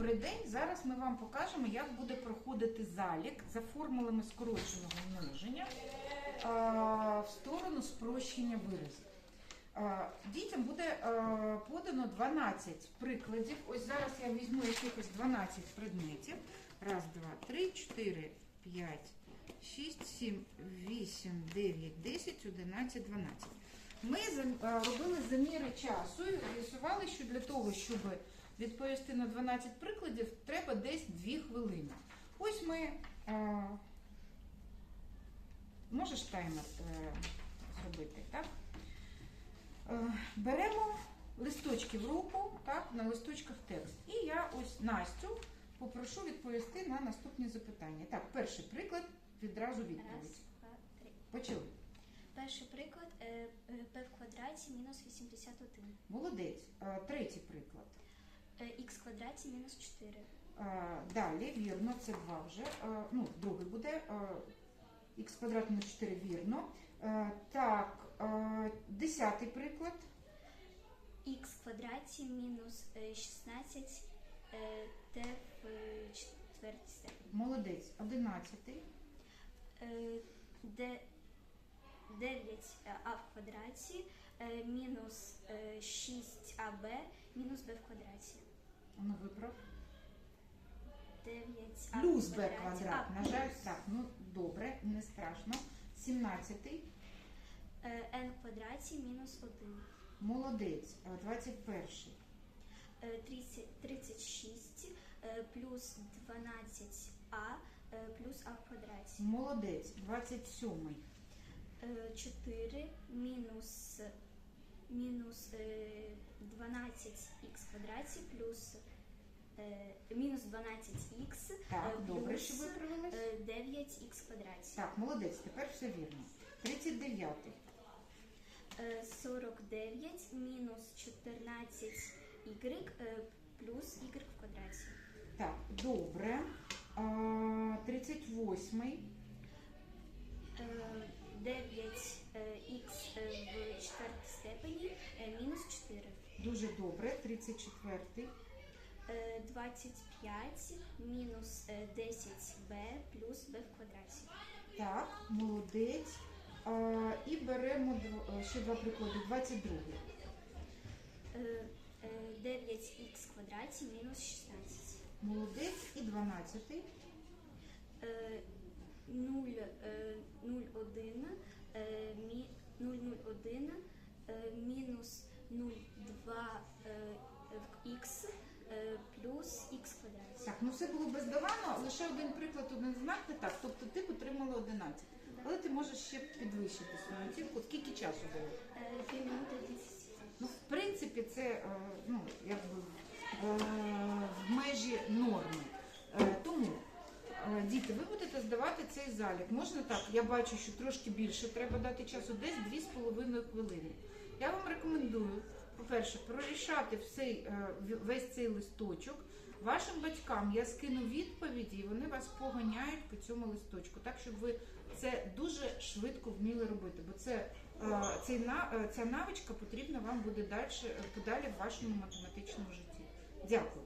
Добрий день! Зараз ми вам покажемо, як буде проходити залік за формулами скороченого множення в сторону спрощення виразів. Дітям буде подано 12 прикладів. Ось зараз я візьму якихось 12 предметів. Раз, два, три, чотири, п'ять, шість, сім, вісім, дев'ять, десять, одинадцять, дванадцять. Ми робили заміри часу і з'ясували, що для того, щоб відповісти на 12 прикладів, треба десь 2 хвилини. Ось ми. А, можеш таймер е, зробити, так? Е, беремо листочки в руку, так, на листочках текст. І я ось Настю попрошу відповісти на наступні запитання. Так, перший приклад відразу відповідь. Раз, два, три. Почали. Перший приклад е, е, p в квадраті мінус 81. Молодець. Е, Третій приклад. Е, х квадраті мінус 4. Е, Далі, вірно, це два вже. Е, Ну, другий буде. Х квадрат мінус 4, вірно. Е, Так, е, десятий приклад. х квадраті мінус е, 16 е, t в е, четвертій степені. Молодець. Одинадцятий. Е, де 9 а в квадраті е, мінус 6аб мінус b в квадраті. Ну, виправ. 9 Плюс b квадрат. На жаль, так, ну добре, не страшно. Сімнадцятий. Е, n в квадраті мінус 1. Молодець. Е, Двадцять перший. Е, 30 36 е, плюс 12а е, плюс а в квадраті. Молодець. Двадцять сьомий. Е, 4 мінус, мінус е, 12х квадраті плюс е, мінус 12х е, добре, плюс що ви 9х квадраті. Так, молодець, тепер все вірно. 39. Е, 49 мінус 14 y плюс y в квадраті. Так, добре. А, 38. Дуже добре. Тридцять четвертий. Е, 25 мінус е, 10b плюс b в квадраті. Так, молодець. А, і беремо дв- е, ще два приклади. Двадцять другий. Е, е, 9х в квадраті мінус 16. Молодець. І дванадцятий. Е, 0, е, 0,1 е, мі- 0,01 е, мінус 0,2 ну все було бездоганно, лише один приклад, один знак не так. Тобто ти отримала 11. Але ти можеш ще підвищити свою оцінку. Скільки часу було? Е, Півмінути 10 Ну, в принципі, це е, ну, якби, е, в межі норми. Тому, діти, ви будете здавати цей залік. Можна так, я бачу, що трошки більше треба дати часу, десь 2,5 хвилини. Я вам рекомендую, по-перше, прорішати всей, весь цей листочок. Вашим батькам я скину відповіді, і вони вас поганяють по цьому листочку, так щоб ви це дуже швидко вміли робити. Бо це Е, цей е, ця навичка потрібна вам буде далі, подалі в вашому математичному житті. Дякую.